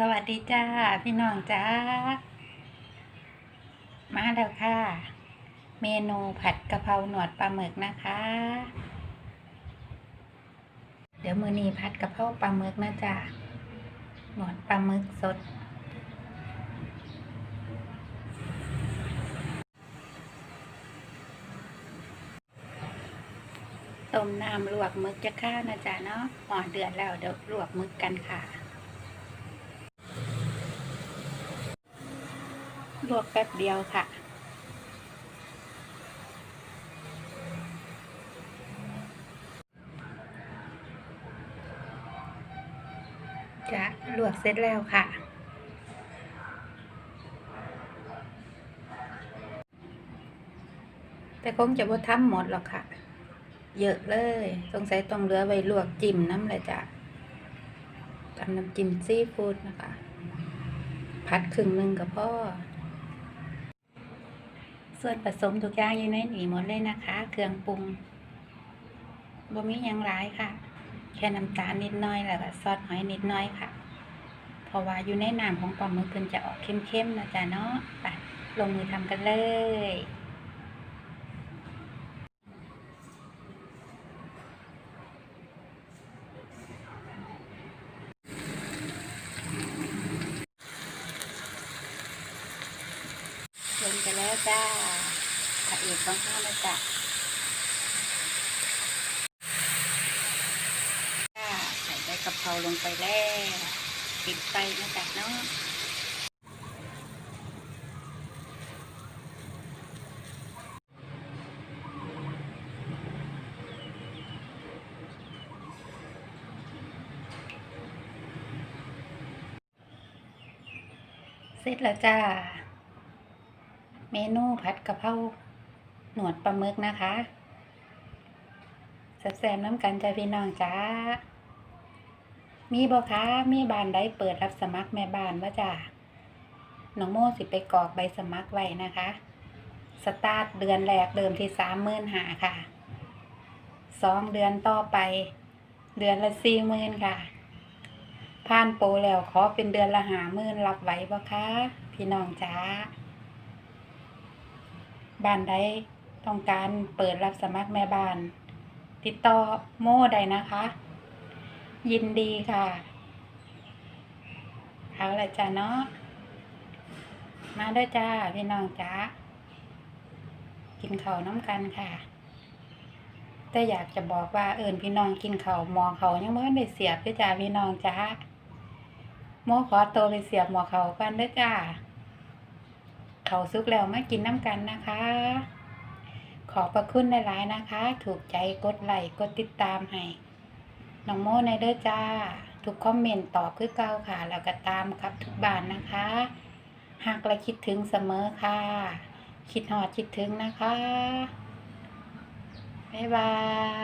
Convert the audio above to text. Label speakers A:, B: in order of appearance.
A: สวัสดีจ้า พี่น้องจ้า มาแล้วค่ะ เมนูผัดกะเพราหนวดปลาหมึกนะคะ เดี๋ยวมือนี้ผัดกะเพราปลาหมึกนะจ้าหนวดปลาหมึกสด ต้มน้ำลวกหมึกจะข้าวนะจ๊ะเนาะหอเดือดแล้วเดี๋ยวลวกหมึกกันค่ะ ลวกแป๊บเดียวค่ะ จะลวกเสร็จแล้วค่ะ แต่คงจะบ่ทำหมดหรอกค่ะ เยอะเลย สงสัยต้องเหลือไว้ลวกจิ้มน้ำเลยจ้ะทำน้ำจิ้มซีฟู้ดนะคะ พัดครึ่งหนึ่งกับพ่อ ส่วนผสมทุกอย่างอยู่ในนี่หมดเลยนะคะ เครื่องปรุงบ่มียังร้ายค่ะ แค่น้ำตาลนิดน้อยแล้วก็ซอสหอยนิดน้อยค่ะ เพราะว่าอยู่ในน้ำของปลาหมึกเพิ่นจะออกเข้มๆนะจ๊ะเนาะไปลงมือทำกันเลย ลงไปแล้วจ้าพระเอกของข้านะจ๊ะจ้าใส่ใบกะเพราลงไปแล้วปิดไฟนะจ๊ะเนาะเสร็จแล้วจ้า เมนูผัดกะเพราหนวดปลาหมึกนะคะแซ่บๆน้ำกันจ้าพี่น้องจ้า มีบ่คะมีบานใดเปิดรับสมัครแม่บ้านว่าจ้าน้องโมสิไปกรอกใบสมัครไว้นะคะ สตาร์ทเดือนแรกเดิมที่สามหมื่นหาค่ะสองเดือนต่อไป เดือนละสี่หมื่นค่ะ ผ่านโปรแล้วขอเป็นเดือนละหาหมื่นรับไหวบ่คะพี่น้องจ้า บ้านใดต้องการเปิดรับสมัครแม่บ้าน ติดต่อโม่ได้นะคะ ยินดีค่ะ เอาละจ้าเนาะมาด้วยจ้าพี่น้องจ้ากินข้าวน้ำกันค่ะ แต่อยากจะบอกว่าเอิญพี่น้องกินข้าวหมอเขายังไม่ได้เสียบด้วยจ้าพี่น้องจ้าโมขอตัวไปเสียบหมอเขากันด้วยจ้า เขาซุกแล้วมากินน้ำกันนะคะ ขอบพระคุณหลายๆนะคะ ถูกใจกดไลค์กดติดตามให้น้องโมในเด้อจ้า ทุกคอมเมนต์ตอบคือเก่าค่ะ แล้วก็ตามครับทุกบ้านนะคะ หากและคิดถึงเสมอค่ะ คิดหอดคิดถึงนะคะ บ๊ายบาย